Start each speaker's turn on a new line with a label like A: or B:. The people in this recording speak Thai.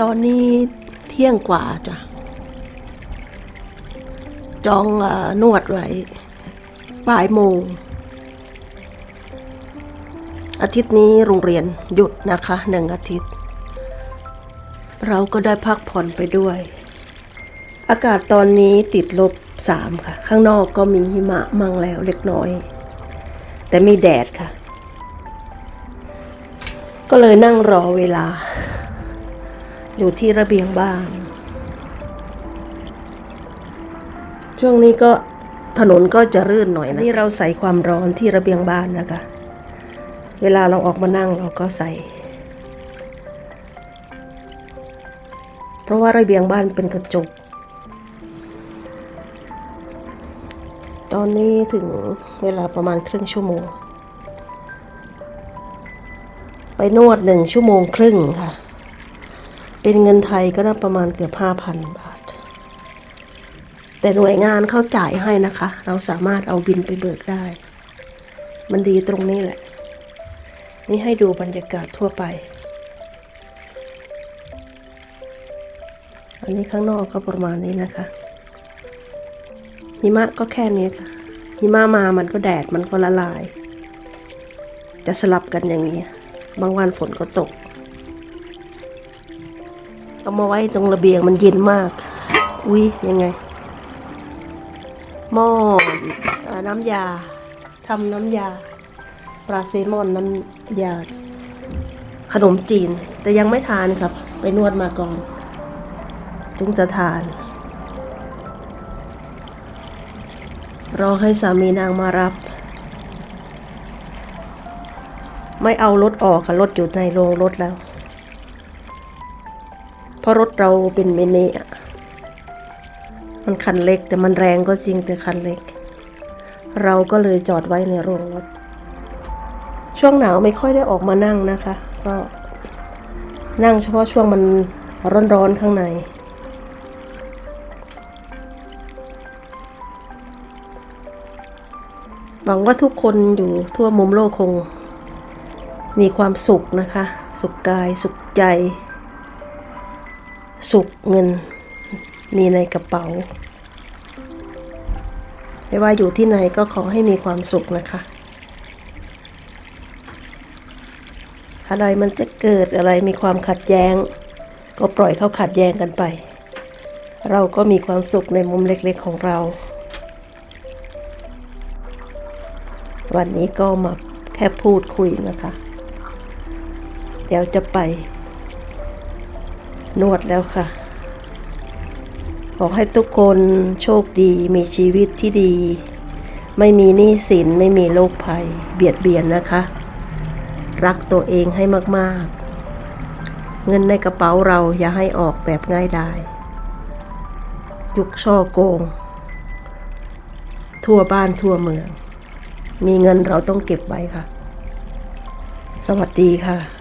A: ตอนนี้เที่ยงกว่าจ้ะ จองอนวดไว้บ่ายโมง อาทิตย์นี้โรงเรียนหยุดนะคะหนึ่งอาทิตย์ เราก็ได้พักผ่อนไปด้วย อากาศตอนนี้ติดลบสามค่ะ ข้างนอกก็มีหิมะมั่งแล้วเล็กน้อย แต่มีแดดค่ะ ก็เลยนั่งรอเวลา อยู่ที่ระเบียงบ้านช่วงนี้ก็ถนนก็จะรื่นหน่อยนะนี่เราใส่ความร้อนที่ระเบียงบ้านนะคะ เวลาเราออกมานั่งเราก็ใส่ เพราะว่าระเบียงบ้านเป็นกระจก ตอนนี้ถึงเวลาประมาณครึ่งชั่วโมง ไปนวดหนึ่งชั่วโมงครึ่งค่ะ เป็นเงินไทยก็น่าประมาณเกือบห้าพันบาท แต่หน่วยงานเขาจ่ายให้นะคะ เราสามารถเอาบินไปเบิกได้ มันดีตรงนี้แหละ นี่ให้ดูบรรยากาศทั่วไป อันนี้ข้างนอกก็ประมาณนี้นะคะหิมะก็แค่นี้ค่ะ หิมะมามันก็แดดมันก็ละลาย จะสลับกันอย่างนี้ บางวันฝนก็ตก เอามาไว้ตรงระเบียงมันเย็นมาก อุ้ยยังไง หม้ออน้ำยาทำน้ำยา ปลาเซมอนน้ำยา ขนมจีน แต่ยังไม่ทานครับ ไปนวดมาก่อน จึงจะทาน รอให้สามีนางมารับ ไม่เอารถออกค่ะรถอยู่ในโรงรถแล้ว ราะรถเราเป็นเมเนอะมันคันเล็กแต่มันแรงก็จริงแต่คันเล็ก เราก็เลยจอดไว้ในโรงรถ ช่วงหนาวไม่ค่อยได้ออกมานั่งนะคะ ก็นั่งเฉพาะช่วงมันร้อนๆข้างใน หวังว่าทุกคนอยู่ทั่วมุมโลกคง มีความสุขนะคะ สุขกายสุขใจ สุขเงินมีในกระเป๋า ไม่ว่าอยู่ที่ไหนก็ขอให้มีความสุขนะคะ อะไรมันจะเกิดอะไรมีความขัดแย้ง ก็ปล่อยเขาขัดแย้งกันไป เราก็มีความสุขในมุมเล็กๆของเรา วันนี้ก็มาแค่พูดคุยนะคะ เดี๋ยวจะไป นวดแล้วค่ะ ขอให้ทุกคนโชคดีมีชีวิตที่ดี ไม่มีหนี้สินไม่มีโรคภัย เบียดเบียนนะคะ รักตัวเองให้มากๆ เงินในกระเป๋าเราอย่าให้ออกแบบง่ายดายยุกช่อโกง ทั่วบ้านทั่วเมือง มีเงินเราต้องเก็บไว้ค่ะ สวัสดีค่ะ